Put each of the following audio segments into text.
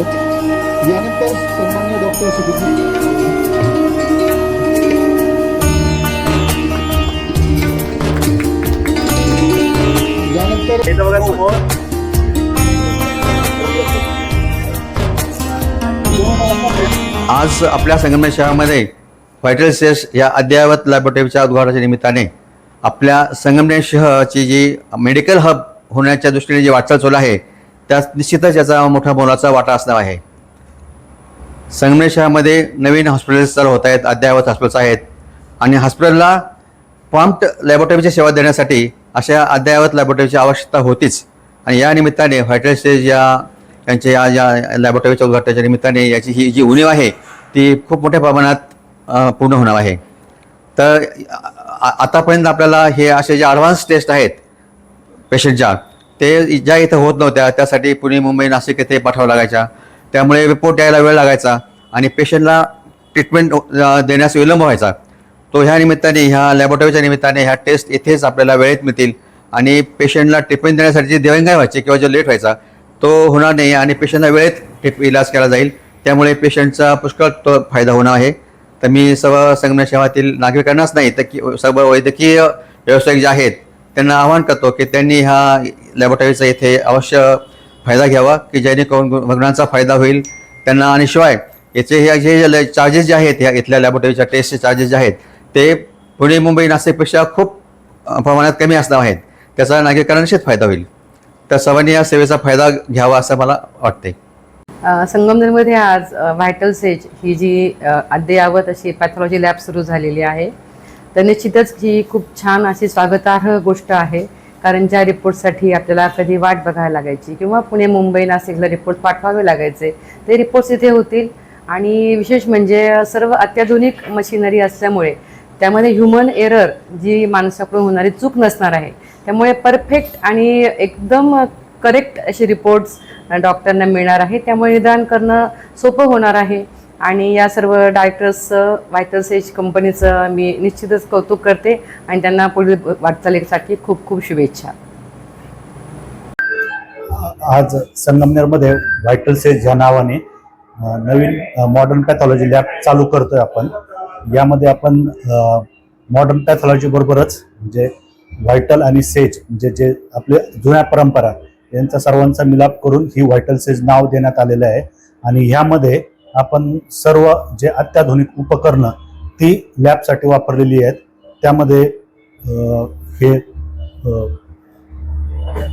साहेब यानंतर सन्मान्य डॉक्टर यानंतर आज आपल्या संगमेश्वर शहरामध्ये व्हायटल सेस या अद्ययावत लॅबोरेटरीच्या उद्घाटनाच्या निमित्ताने आपल्या संगमनेर शहराची जी मेडिकल हब होण्याच्या दृष्टीने जी वाटचाल चालू आहे त्यात निश्चितच याचा मोठा मोलाचा वाटा असणार आहे. संगमेश्वरामध्ये शहरामध्ये नवीन हॉस्पिटल्स चालू होत आहेत अद्ययावत हॉस्पिटल्स आहेत आणि हॉस्पिटलला प्रॉम्प्ट लॅबोरेटरीची सेवा देण्यासाठी अशा अद्ययावत लॅबोरेटरीची आवश्यकता होतीच. आणि या निमित्ताने व्हायटल स्टेज या यांच्या या या लॅबोरेटरीच्या उद्घाटनाच्या निमित्ताने याची ही जी उणीव आहे ती खूप मोठ्या प्रमाणात पूर्ण होणार आहे. तर आतापर्यंत आपल्याला हे असे जे ॲडव्हान्स टेस्ट आहेत पेशंटच्या ते ज्या इथं होत नव्हत्या त्यासाठी पुणे मुंबई नाशिक येथे पाठवावं लागायच्या. त्यामुळे रिपोर्ट यायला वेळ लागायचा आणि पेशंटला ट्रीटमेंट देण्यास विलंब व्हायचा. तो ह्या निमित्ताने ह्या लॅबोरेटरीच्या निमित्ताने ह्या टेस्ट इथेच आपल्याला वेळेत मिळतील आणि पेशंटला ट्रीटमेंट देण्यासाठी जे देवंगाय व्हायची किंवा जो लेट व्हायचा तो होणार नाही आणि पेशंटला वेळेत इलाज केला जाईल. त्यामुळे पेशंटचा पुष्कळ तो फायदा होणार आहे. तर मी सर्व संगमेश्वर शहरातील नागरिकांनाच नाही तर की सर्व वैद्यकीय व्यावसायिक जे आहेत त्यांना आवाहन करतो की त्यांनी ह्या लॅबोरेटरीचा इथे अवश्य फायदा घ्यावा की जेणेकरून रुग्णांचा फायदा होईल त्यांना. आणि शिवाय याचे हे जे चार्जेस जे आहेत ह्या इथल्या लॅबोरेटरीच्या टेस्टचे चार्जेस जे आहेत ते पुणे मुंबई नाशिकपेक्षा खूप प्रमाणात कमी असणार आहेत. त्याचा नागरिकांना निश्चित फायदा होईल. तर सर्वांनी या सेवेचा फायदा घ्यावा असं मला वाटते संगमनेरमध्ये आज व्हायटल सेज ही जी अद्ययावत अशी पॅथॉलॉजी लॅब सुरू झालेली आहे. तर निश्चितच ही खूप छान अशी स्वागतार्ह गोष्ट आहे. कारण ज्या रिपोर्टसाठी आपल्याला कधी वाट बघायला लागायची किंवा पुणे मुंबई नाशिकला रिपोर्ट पाठवावे लागायचे ते रिपोर्ट्स इथे होतील. आणि विशेष म्हणजे सर्व अत्याधुनिक मशिनरी असल्यामुळे त्यामध्ये ह्युमन एरर जी माणसाकडून होणारी चूक नसणार आहे. त्यामुळे परफेक्ट आणि एकदम करेक्ट असे रिपोर्ट्स डॉक्टरांना मिळणार आहे. त्यामुळे निदान करणं सोपं होणार आहे. आणि या सर्व डायरेक्टर्सचं व्हायटल सेज कंपनीचं मी निश्चितच कौतुक करते आणि त्यांना पुढील वाटचालीसाठी खूप खूप शुभेच्छा. आज संगमनेरमध्ये व्हायटल सेज ह्या नावाने नवीन मॉडर्न पॅथॉलॉजी लॅब चालू करतोय आपण. यामध्ये आपण मॉडर्न पॅथॉलॉजी बरोबरच म्हणजे व्हायटल आणि सेज म्हणजे जे आपले जुन्या परंपरा यांचा सर्वांचा मिलाप करून ही व्हायटल सेज नाव देण्यात आलेलं आहे. आणि ह्यामध्ये आपण सर्व जे अत्याधुनिक उपकरणं ती लॅबसाठी वापरलेली आहेत. त्यामध्ये हे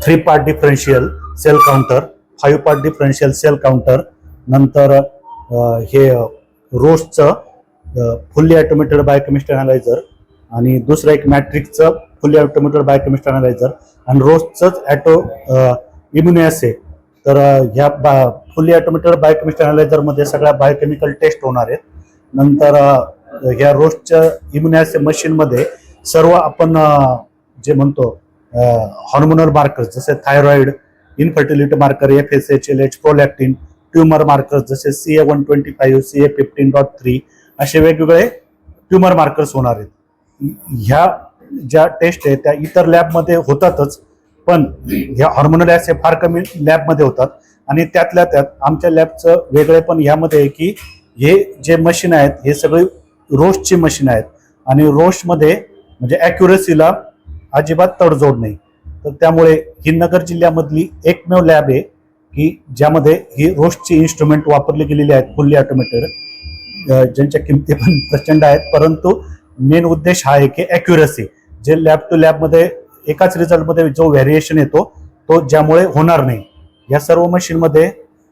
three part differential cell counter five part differential cell counter नंतर हे रोस्टचं फुल्ली ॲटोमेटेड बायोकेमिस्ट्री अनालायझर आणि दुसरं एक मॅट्रिकचं फुल्ली ऑटोमेटेड बायोकेमिस्ट्री अनालायझर आणि रोस्टचंच ॲटो इम्युनियासे तर ह्या बा फुल्ली ऑटोमेटेड बायोकेमिस्ट्री अनालायझरमध्ये सगळ्या बायोकेमिकल टेस्ट होणार आहेत. नंतर ह्या रोजच्या इम्युनियासे मशीनमध्ये सर्व आपण जे म्हणतो हॉर्मोनल मार्कर्स जसे thyroid infertility marker F S H L H prolactin tumour markers जसे C A one twenty five C A fifteen dot three असे वेगवेगळे ट्युमर मार्कर्स होणार आहेत. ह्या ज्या टेस्ट आहेत त्या इतर लॅबमध्ये होतातच पण ह्या हॉर्मोनल ॲसे फार कमी लॅबमध्ये होतात. आणि त्यातल्या त्यात आमच्या लॅबचं वेगळे पण ह्यामध्ये आहे की हे जे मशीन आहेत हे सगळे रोस्टची मशीन आहेत. आणि रोस्टमध्ये म्हणजे ॲक्युरेसीला अजिबात तडजोड नाही. तर त्यामुळे ही नगर जिल्ह्यामधली एकमेव लॅब आहे की ज्यामध्ये ही रोस्टची इन्स्ट्रुमेंट वापरली गेलेली आहेत फुल्ली ऑटोमेटेड ज्यांच्या किमती पण प्रचंड आहेत परंतु मेन उद्देश हा आहे की ॲक्युरसी जे लॅब टू लॅबमध्ये एकाच रिझल्टमध्ये जो व्हॅरिएशन येतो तो ज्यामुळे होणार नाही. या सर्व मशीनमध्ये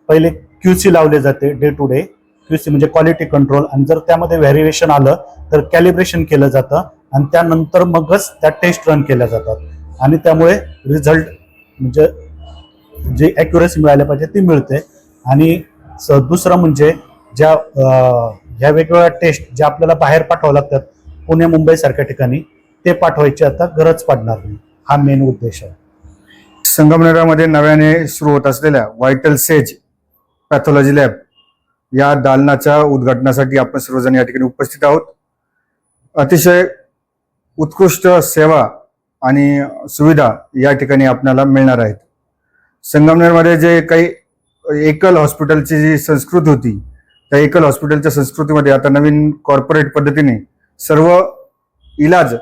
पहिले क्यू सी लावले जाते day to day Q C म्हणजे क्वालिटी कंट्रोल आणि जर त्यामध्ये व्हॅरिएशन आलं तर कॅलिब्रेशन केलं जातं. आणि त्यानंतर मगच त्या टेस्ट रन केल्या जातात. आणि त्यामुळे रिझल्ट म्हणजे जे ॲक्युरेसी मिळायला पाहिजे ती मिळते. आणि स- दुसरं म्हणजे ज्या ह्या वेगवेगळ्या टेस्ट ज्या आपल्याला बाहेर पाठवावं लागतात पुणे मुंबईसारख्या ठिकाणी ते पाठवायची आता गरज पडणार नाही. हा मेन उद्देश आहे. संगमनेरामध्ये नव्याने सुरू होत असलेल्या व्हायटल सेज पॅथॉलॉजी लॅब या दालनाच्या उद्घाटनासाठी आपण सर्वजण या ठिकाणी उपस्थित आहोत. अतिशय उत्कृष्ट सेवा आणि सुविधा या ठिकाणी आपल्याला मिळणार आहेत. संगमनेरमध्ये जे काही एकल हॉस्पिटलची जी संस्कृती होती त्या एकल हॉस्पिटलच्या संस्कृतीमध्ये आता नवीन कॉर्पोरेट पद्धतीने सर्व इलाज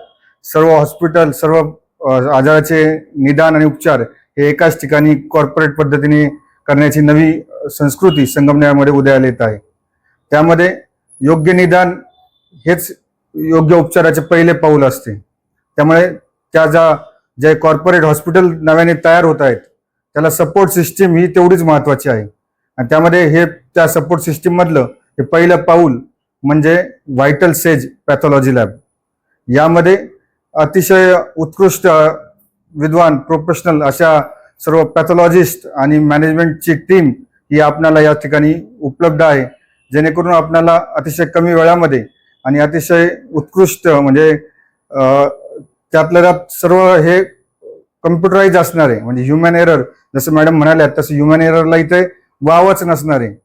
सर्व हॉस्पिटल सर्व आजाराचे निदान आणि उपचार हे एकाच ठिकाणी कॉर्पोरेट पद्धतीने करण्याची नवी संस्कृती संगमनेरमध्ये उदयाला येत आहे. त्यामध्ये योग्य निदान हेच योग्य उपचाराचे पहिले पाऊल असते. त्यामुळे त्या ज्या जे कॉर्पोरेट हॉस्पिटल नव्याने तयार होत आहेत त्याला सपोर्ट सिस्टीम ही तेवढीच महत्वाची आहे. आणि त्यामध्ये हे त्या सपोर्ट सिस्टीममधलं हे पहिलं पाऊल म्हणजे व्हायटल सेज पॅथॉलॉजी लॅब यामध्ये अतिशय उत्कृष्ट विद्वान प्रोफेशनल अशा सर्व पॅथॉलॉजिस्ट आणि मॅनेजमेंटची टीम ही आपणाला या ठिकाणी उपलब्ध आहे. जेणेकरून आपणाला अतिशय कमी वेळामध्ये आणि अतिशय उत्कृष्ट म्हणजे त्यातल्या त्यात सर्व हे कम्प्युटराईज असणार आहे म्हणजे ह्युमन एरर जसं मॅडम म्हणाल्या तसं ह्युमन एररला इथे वावच नसणार. आहे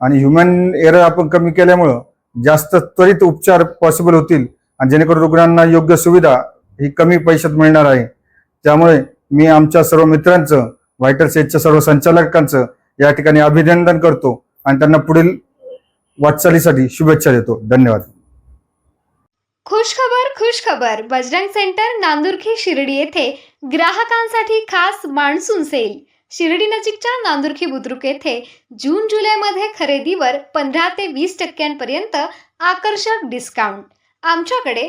आणि ह्युमन एरर आपण कमी केल्यामुळं जास्त त्वरित उपचार पॉसिबल होतील आणि जेणेकरून रुग्णांना योग्य सुविधा ही कमी पैशात मिळणार आहे. त्यामुळे मी आमच्या सर्व मित्रांचं व्हायटल सेजच्या सर्व संचालकांचं या ठिकाणी अभिनंदन करतो आणि त्यांना पुढील वाटचालीसाठी शुभेच्छा देतो. धन्यवाद. खुश खबर खुश खबर. बजरंग सेंटर नांदुर्खी शिर्डी येथे ग्राहकांसाठी खास मान्सून सेल. शिर्डी नजीकच्या नांदुर्खी बुद्रुक येथे जून जुलैमध्ये खरेदीवर पंधरा ते वीस टक्क्यांपर्यंत आकर्षक डिस्काउंट आमच्याकडे